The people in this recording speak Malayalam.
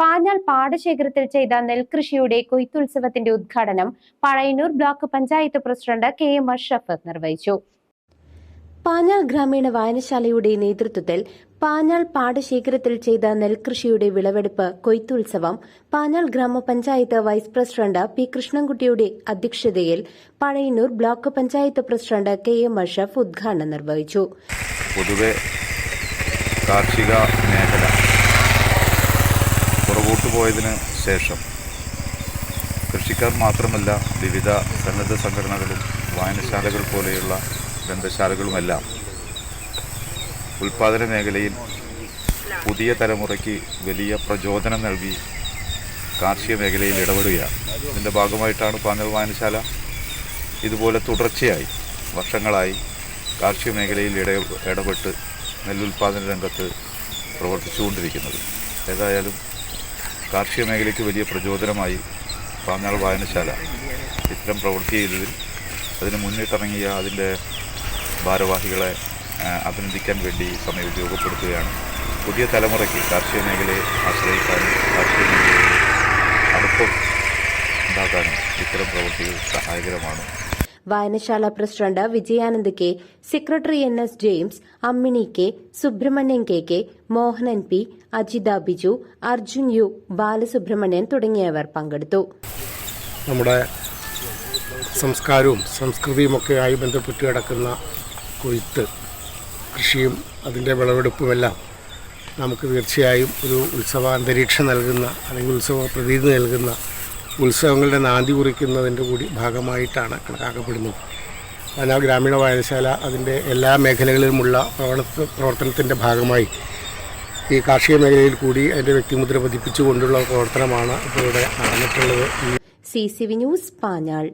പാഞ്ഞാൾ പാടശേഖരത്തിൽ ചെയ്ത നെൽകൃഷിയുടെ കൊയ്ത്തുത്സവത്തിന്റെ ഉദ്ഘാടനം Pazhayannur block panchayat president K M Ashraf നിർവഹിച്ചു. പാഞ്ഞാൾ ഗ്രാമീണ വായനശാലയുടെ നേതൃത്വത്തിൽ പാഞ്ഞാൾ പാടശേഖരത്തിൽ ചെയ്ത നെൽകൃഷിയുടെ വിളവെടുപ്പ് കൊയ്ത്തുത്സവം പാഞ്ഞാൾ ഗ്രാമപഞ്ചായത്ത് വൈസ് പ്രസിഡന്റ് പി കൃഷ്ണൻകുട്ടിയുടെ അധ്യക്ഷതയിൽ Pazhayannur block panchayat president K M Ashraf ഉദ്ഘാടനം നിർവഹിച്ചു. പൊതുവെ കാർഷിക മേഖല പുറകോട്ട് പോയതിന് ശേഷം കൃഷിക്കാർ മാത്രമല്ല വിവിധ സന്നദ്ധ സംഘടനകളും വായനശാലകൾ പോലെയുള്ള ഗ്രന്ഥശാലകളുമെല്ലാം ഉൽപാദന മേഖലയിൽ പുതിയ തലമുറയ്ക്ക് വലിയ പ്രചോദനം നൽകി കാർഷിക മേഖലയിൽ ഇടപെടുകയാണ്. ഇതിന്റെ ഭാഗമായിട്ടാണ് പാനൽ വായനശാല. ഇതുപോലെ തുടർച്ചയായി വർഷങ്ങളായി കാർഷിക മേഖലയിൽ ഇട ഇടപെട്ട് നെല്ലുൽപാദന രംഗത്ത് പ്രവർത്തിച്ചുകൊണ്ടിരിക്കുന്നത്. ഏതായാലും കാർഷിക മേഖലയ്ക്ക് വലിയ പ്രചോദനമായി പാഞ്ഞാൾ വായനശാല ഇത്തരം പ്രവൃത്തി ചെയ്തതിൽ അതിന് മുന്നിട്ടിറങ്ങിയ അതിന്റെ ഭാരവാഹികളെ അഭിനന്ദിക്കാൻ വേണ്ടി സമയം ഉപയോഗപ്പെടുത്തുകയാണ്. പുതിയ തലമുറയ്ക്ക് കാർഷിക മേഖലയെ ആശ്രയിക്കാനും കാർഷിക മേഖലയിൽ അടുപ്പം ഉണ്ടാക്കാനും ഇത്തരം പ്രവൃത്തികൾ സഹായകരമാണ്. വായനശാല president Vijayanand K secretary N S James Ammini K Subramanian K K Mohanan P Ajitha Biju Arjun U Balasubramanian തുടങ്ങിയവർ പങ്കെടുത്തു. നമ്മുടെ സംസ്കാരവും സംസ്കൃതിയുമൊക്കെയായി ബന്ധപ്പെട്ട് കിടക്കുന്ന കൊയ്ത്ത് കൃഷിയും അതിന്റെ വിളവെടുപ്പുമെല്ലാം നമുക്ക് തീർച്ചയായും ഒരു ഉത്സവ അന്തരീക്ഷം നൽകുന്ന അല്ലെങ്കിൽ ഉത്സവ പ്രതീതി നൽകുന്ന ഉത്സവങ്ങളുടെ നാന്തി കുറിക്കുന്നതിന്റെ കൂടി ഭാഗമായിട്ടാണ് കണക്കാക്കപ്പെടുന്നത്. അതിനാൽ ഗ്രാമീണ വായനശാല അതിന്റെ എല്ലാ മേഖലകളിലുമുള്ള പ്രവർത്ത പ്രവർത്തനത്തിന്റെ ഭാഗമായി ഈ കാർഷിക മേഖലയിൽ കൂടി അതിന്റെ വ്യക്തിമുദ്ര പതിപ്പിച്ചുകൊണ്ടുള്ള പ്രവർത്തനമാണ് ഇപ്പോൾ ഇവിടെ നടന്നിട്ടുള്ളത്. C C V news Panjal.